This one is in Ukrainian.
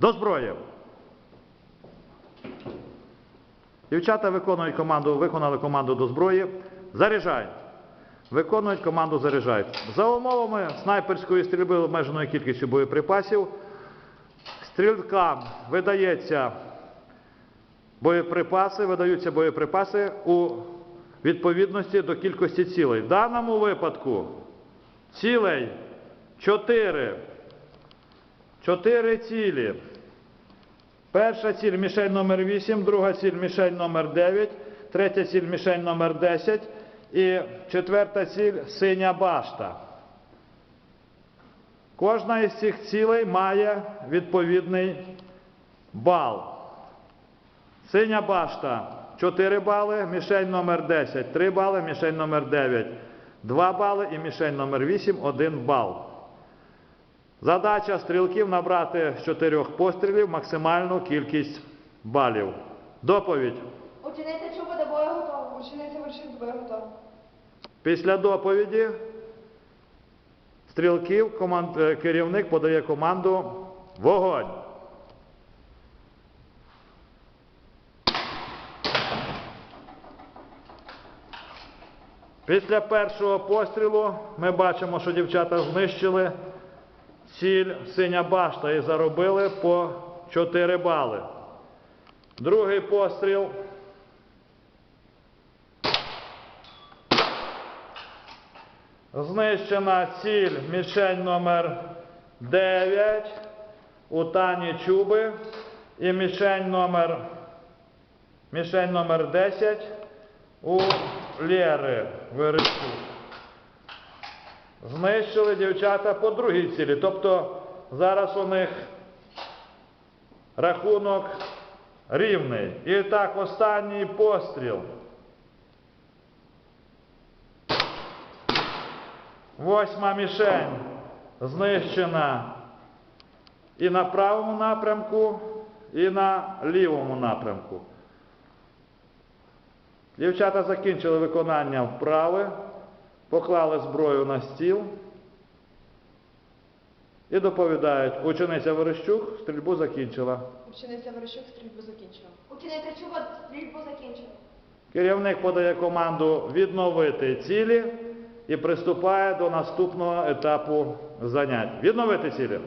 До зброї. Дівчата виконують команду, виконали команду до зброї. Заряджай. Виконують команду заряджай. За умовами снайперської стрільби обмеженою кількістю боєприпасів. Стрілкам видається боєприпаси, видаються боєприпаси у відповідності до кількості цілей. В даному випадку цілей 4. Чотири цілі. Перша ціль мішень номер 8, друга ціль мішень номер 9, третя ціль мішень номер 10 і четверта ціль синя башта. Кожна із цих цілей має відповідний бал. Синя башта 4 бали, мішень номер 10 3 бали, мішень номер 9 2 бали і мішень номер 8 1 бал. Задача стрілків набрати з чотирьох пострілів максимальну кількість балів. Доповідь. Учениця чуба до бою готова. Учениця вершин до бою готова. Після доповіді стрілків команд... е, керівник подає команду вогонь. Після першого пострілу ми бачимо, що дівчата знищили ціль синя башта і заробили по 4 бали. Другий постріл. Знищена ціль мішень номер 9 у Тані Чуби і мішень номер, мішень номер 10 у Лєри Верещук. Знищили дівчата по другій цілі. Тобто зараз у них рахунок рівний. І так, останній постріл. Восьма мішень знищена і на правому напрямку, і на лівому напрямку. Дівчата закінчили виконання вправи, поклали зброю на стіл і доповідають, учениця Верещук стрільбу закінчила. Учениця Верещук стрільбу закінчила. Учениця чого стрільбу закінчила. Керівник подає команду відновити цілі і приступає до наступного етапу занять. Відновити цілі.